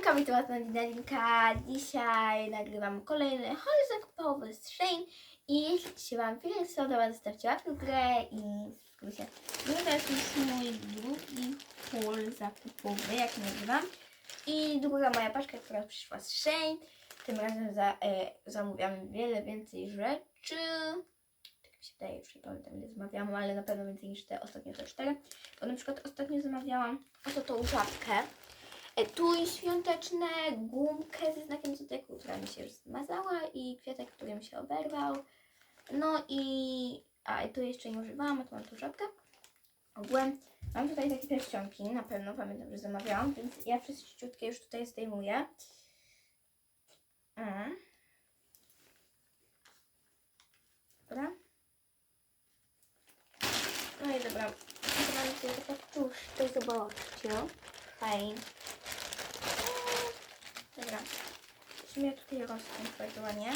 Siemka, witam was na Dalinka. Dzisiaj nagrywam kolejny zakupowy z Shein. I jeśli Ci się Wam film spodobał, zostawcie łapkę w górę i subskrypcję. No to jest mój drugi haul zakupowy, jak nagrywam. I druga moja paczka, która przyszła z Shein. Tym razem za, e, zamówiłam wiele więcej rzeczy. Tak mi się wydaje, już nie pamiętam ile zamawiałam, ale na pewno więcej niż te ostatnie te cztery. Bo na przykład ostatnio zamawiałam oto tą żabkę. Etui świąteczne, gumkę ze znakiem zodiaku, która mi się już zmazała i kwiatek, który mi się oberwał. No i... A, tu jeszcze nie używałam, a tu mam tą żabkę. Ogółem mam tutaj takie pierścionki, na pewno pamiętam, że zamawiałam, więc ja wszystkie już tutaj zdejmuję. Mm. Dobra. No i dobra, to mam tutaj taka puszczę, zobaczcie. Fajnie. Dobra. W sumie tutaj rozkręt bardzo ładnie.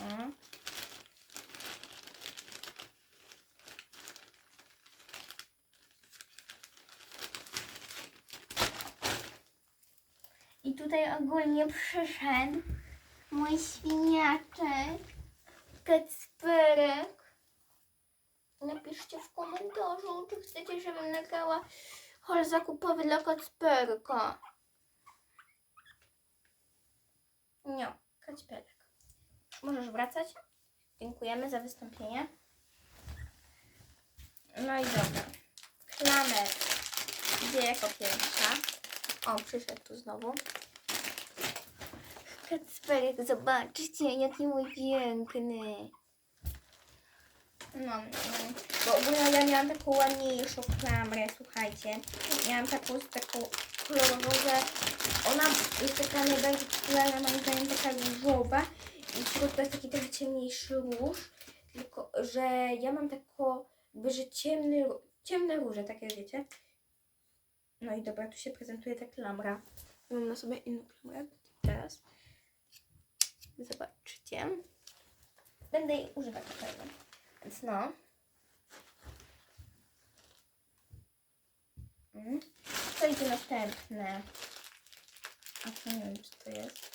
O. I tutaj ogólnie przyszedł mój świniaczek, Kacperek. Napiszcie w komentarzu, czy chcecie, żebym nagrała hol zakupowy dla Kacperka. Nie, Kacperek. Możesz wracać. Dziękujemy za wystąpienie. No i dobra. Klamer idzie jako pierwsza. O, przyszedł tu znowu. Kacperek, zobaczcie, jaki mój piękny. No, no, bo ogólnie ja miałam taką ładniejszą klamrę, słuchajcie. Miałam taką, taką kolorową, że ona jest taka najbardziej popularna, moim zdaniem taka różowa i w środku jest taki trochę ciemniejszy róż, tylko że ja mam taką, jakby, że ciemny, ciemne róże, takie wiecie. No i dobra, tu się prezentuje ta klamra. Mam na sobie inną klamrę teraz. Zobaczcie. Będę jej używać na. Więc no. Mhm. Co idzie następne? A to nie wiem, czy to jest.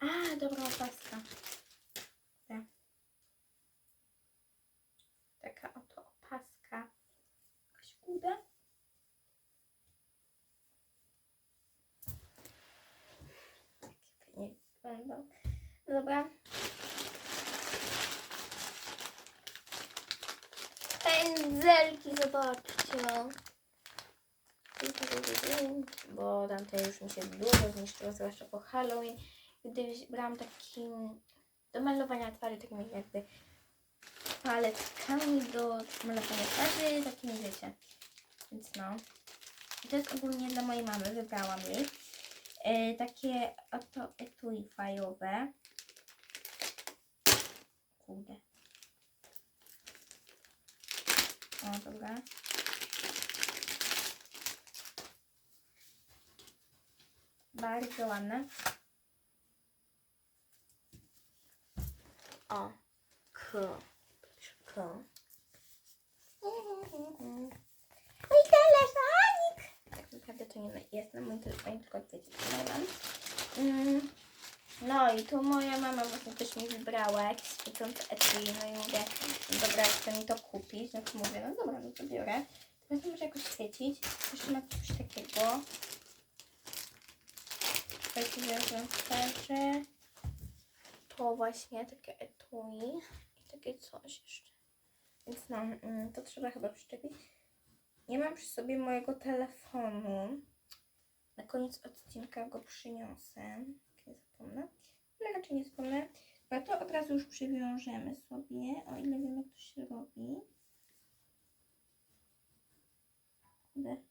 A, dobra opaska. Ta. Taka oto opaska. Jakaś uda. Będą. Dobra. Pędzelki, zobaczcie. Bo tamte już mi się dużo zniszczyło, zwłaszcza po Halloween. Gdy brałam takim do malowania twarzy, takimi jakby paletkami do malowania twarzy, takimi wiecie. Więc no. I to jest ogólnie dla mojej mamy, wybrałam jej. E, takie oto etui fajowe. Kurde. O, dobra. Bardzo ładne. O, k. K. Mój telefonik! Tak naprawdę to nie jest na moim telefonie, tylko mam. Mm. No i tu moja mama właśnie też mi wybrała jakieś świecące etui, no i mówię, dobra, chcę mi to kupić, no to mówię, no dobra, no to biorę. Teraz to może jakoś świecić. Jeszcze ma coś takiego. Wziąłem szczerze. To właśnie takie etui i takie coś jeszcze. Więc no, mm, to trzeba chyba przyczepić. Nie mam przy sobie mojego telefonu. Na koniec odcinka go przyniosę. Jak nie zapomnę. Ale raczej nie zapomnę. No to od razu już przywiążemy sobie, o ile wiem jak to się robi. Kurde.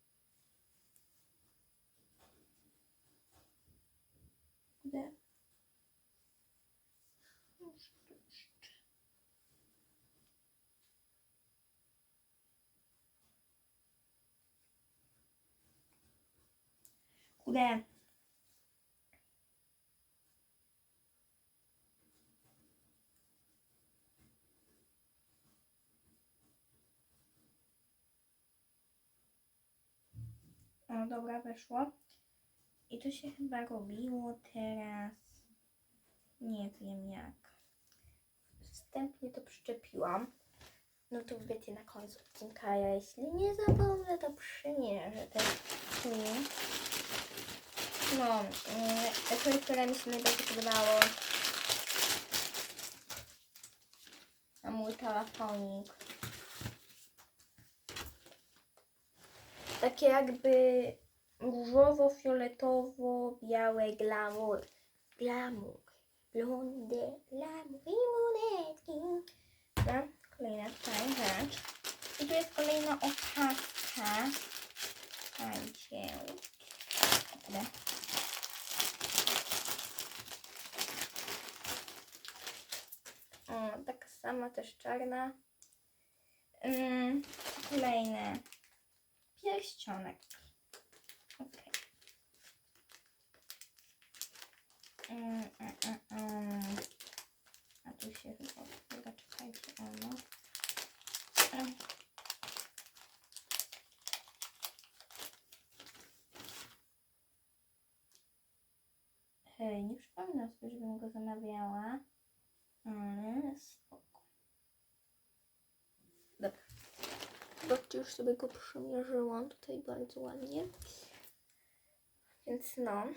Kurde. No dobra, wyszło. I to się chyba robiło teraz. Nie wiem jak. Wstępnie to przyczepiłam. No to wiecie na końcu odcinka, ja jeśli nie zapomnę, to przymierzę ten film. No, mm, to, które mi się najbardziej podobało. A mój telefonik. Takie jakby różowo-fioletowo-białe glamour. Glamour. Blondy, glamour i brunetki. Dobra, kolejna tutaj rzecz. I tu jest kolejna opaska. Słuchajcie. Dobra. O, taka sama też czarna. Ym, kolejne. Pierścionek. Okej. Mm, mm, mm, mm. A tu się chyba czekajcie, ono. Ym. Hej, nie przypominam sobie, żebym go zamawiała. Ale spoko. Dobra. Zobaczcie, już sobie go przymierzyłam tutaj bardzo ładnie. Więc no.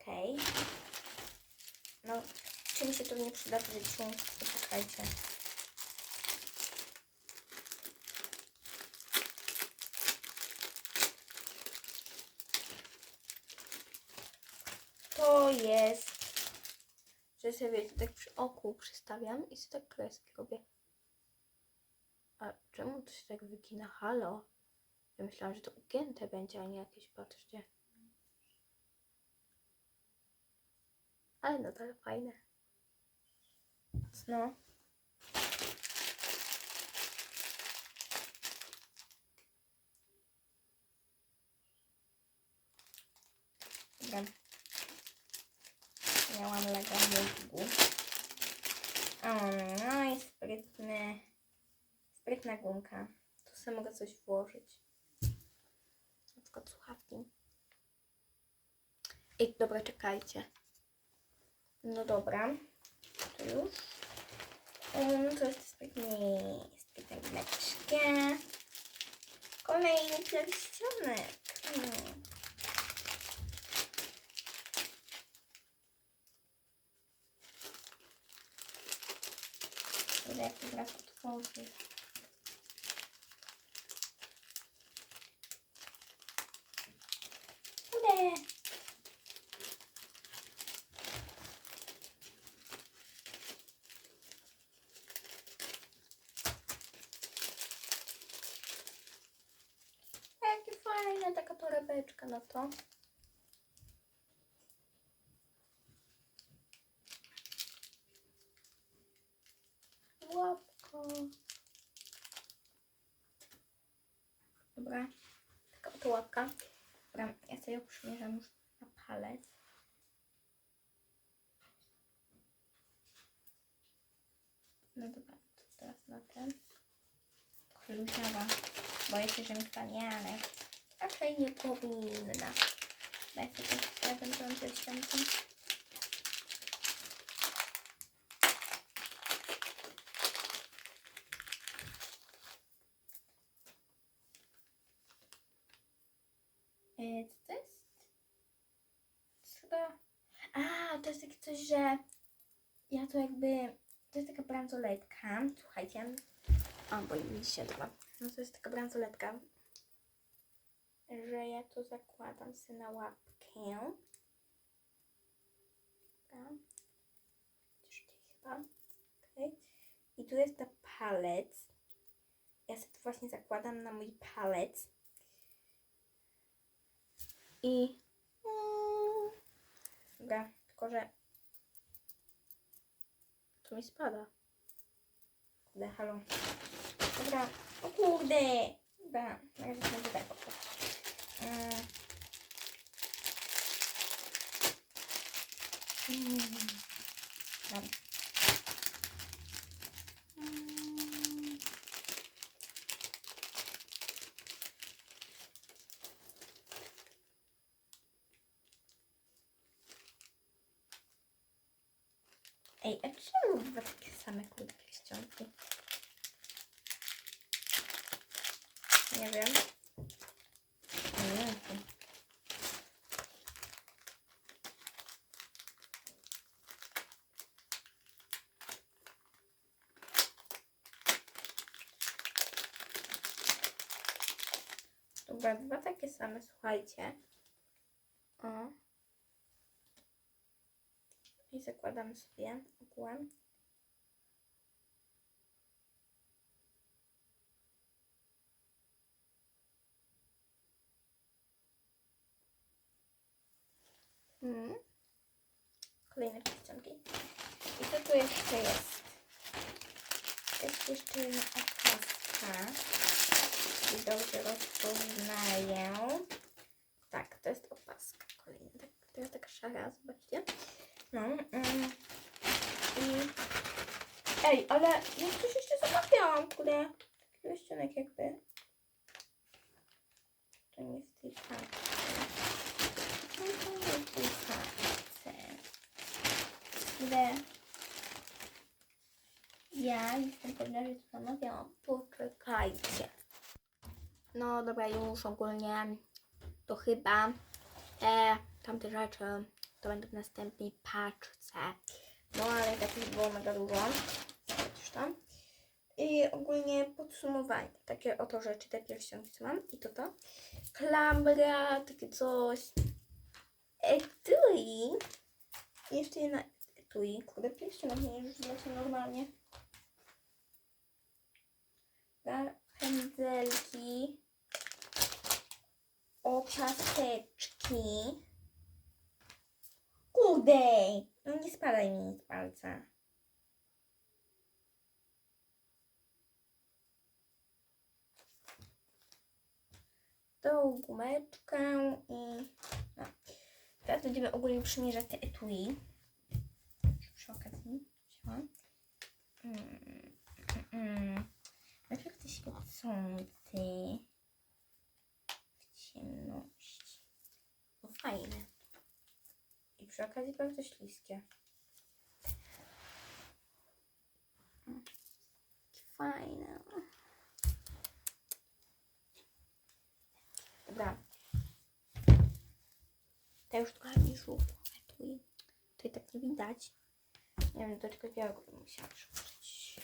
Okej. No, czy mi się to nie przyda w życiu? Poczekajcie. To jest, że sobie tak przy oku przystawiam i sobie tak kreski robię. A czemu to się tak wygina? Halo? Ja myślałam, że to ugięte będzie, a nie jakieś, patrzcie. Ale nadal fajne. No. Dobra. Miałam lega mózgu. O, no i sprytny, sprytna gumka. Tu sobie mogę coś włożyć. Na przykład słuchawki. Ej, dobra, czekajcie. No dobra. To już. Um, to jest sprytnie, sprytne gumeczkę. Kolejny pierścionek. Hmm. Jak to teraz Kurde. Jakie fajne, taka torebeczka na to. Łapko. Dobra, taka oto łapka. Dobra, ja sobie ją przymierzam już na palec. No dobra, to teraz na ten. Trochę luźnawa. Boję się, że mi stanie, ale raczej nie powinna. Daj sobie też tą pierścionkiem. Co to jest? Chyba... A, to jest takie coś, że ja to jakby... To jest taka bransoletka. Słuchajcie. O, bo nie widzicie dobra. No to jest taka bransoletka, że ja to zakładam sobie na łapkę. Chyba. Okay. I tu jest na palec. Ja sobie to właśnie zakładam na mój palec. I... Dobra, tylko że... To mi spada. Kurde, halo. Dobra, o kurde. Dobra, na razie będzie tak. Mm. Dobra. Ej, a czemu dwa takie same kurde pierścionki? Nie wiem. Nie wiem. Dobra, dwa takie same, słuchajcie. O. I zakładam sobie ogółem. Hmm. Kolejne pierścionki. I co tu jeszcze jest? Jest jeszcze jedna opaska. Jeśli dobrze rozpoznaję. Tak, to jest opaska kolejna. Tak, to jest taka szara, zobaczcie. No. Mm. I... Ej, ale ja coś jeszcze zamawiałam, kurde. Taki pierścionek jakby. To nie w tej paczce. To nie w tej paczce. Kurde. Ja jestem pewna, że to zamawiałam. Poczekajcie. No dobra, już ogólnie to chyba te tamte rzeczy to będą w następnej paczce. No ale tak już było mega długo. Już tam. I ogólnie podsumowanie. Takie oto rzeczy, te pierścionki co mam. I to to. Klambra, takie coś. Etui. I jeszcze jedna etui. Kurde, pierścionek nie już zleci normalnie. Pędzelki. Opaseczki. Kurde! No nie spadaj mi z palca. Tą gumeczkę i... No. Teraz będziemy ogólnie przymierzać te etui. Przy okazji wzięłam. Mm, mm, mm. Najpierw te świecące w ciemności. No fajne. Przy okazji bardzo śliskie. Fajne. Dobra. To już trochę mi żółto. Tutaj, tutaj tak nie widać. Nie wiem, do czego białego bym musiała przyłożyć.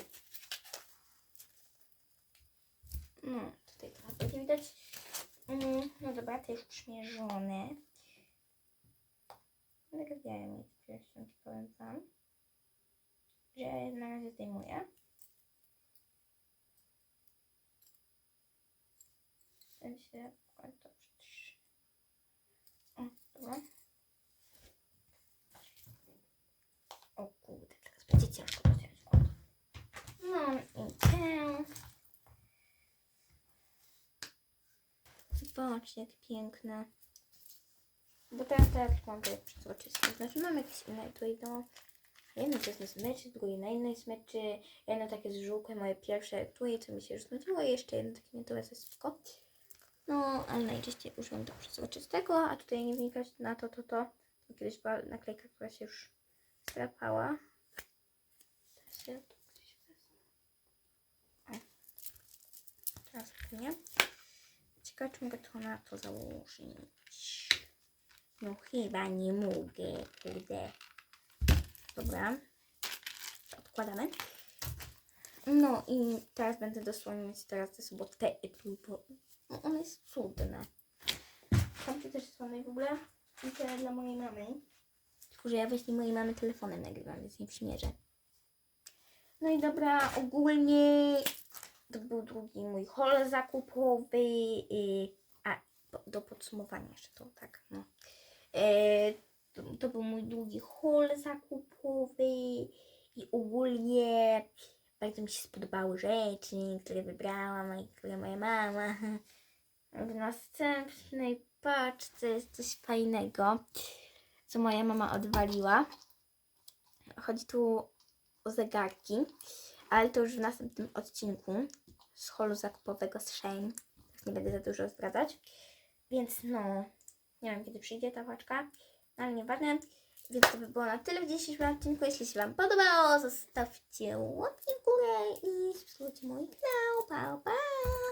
No, tutaj trochę będzie widać. Mm, No dobra, to już przymierzone. Nagawiają mi te pierścionki, powiem wam. Że na razie zdejmuję. W sensie, o, to trzy. O, dobra. O kurde, teraz będzie ciężko. O. No i tę. Zobaczcie, jakie piękne. Bo teraz tak mam to przezroczyste. Znaczy mam jakieś inne tutaj no. Jedno to jest na smyczy, drugie na innej smyczy. Jedno takie z żółkłe, moje pierwsze tu co mi się już znudziło. Jeszcze jedno takie miętowe ze spoko. No, ale najczęściej używam do przezroczystego, a tutaj nie wnikać na to, to, to. To kiedyś była naklejka, która się już strapała. Teraz ja to gdzieś. Teraz nie. Ciekawe, czy mogę to na to założyć. No chyba nie mogę, kurde. Dobra. Odkładamy. No i teraz będę dosłownie mieć teraz te etui, bo no one jest cudne. Tamte też są w ogóle i te dla mojej mamy. Tylko, że ja właśnie mojej mamy telefonem nagrywam, więc nie przymierzę. No i dobra, ogólnie to był drugi mój haul zakupowy. y, A, do podsumowania jeszcze to tak, no. E, to, był mój długi haul zakupowy i ogólnie bardzo mi się spodobały rzeczy, które wybrałam i które moja mama. W następnej paczce jest coś fajnego, co moja mama odwaliła. Chodzi tu o zegarki, ale to już w następnym odcinku z holu zakupowego z Shane. Tak nie będę za dużo zdradzać. Więc no, nie wiem kiedy przyjdzie ta paczka, no ale nieważne. Więc to by było na tyle w dzisiejszym odcinku. Jeśli się Wam podobało, zostawcie łapki w górę i subskrybujcie mój kanał. Pa, pa!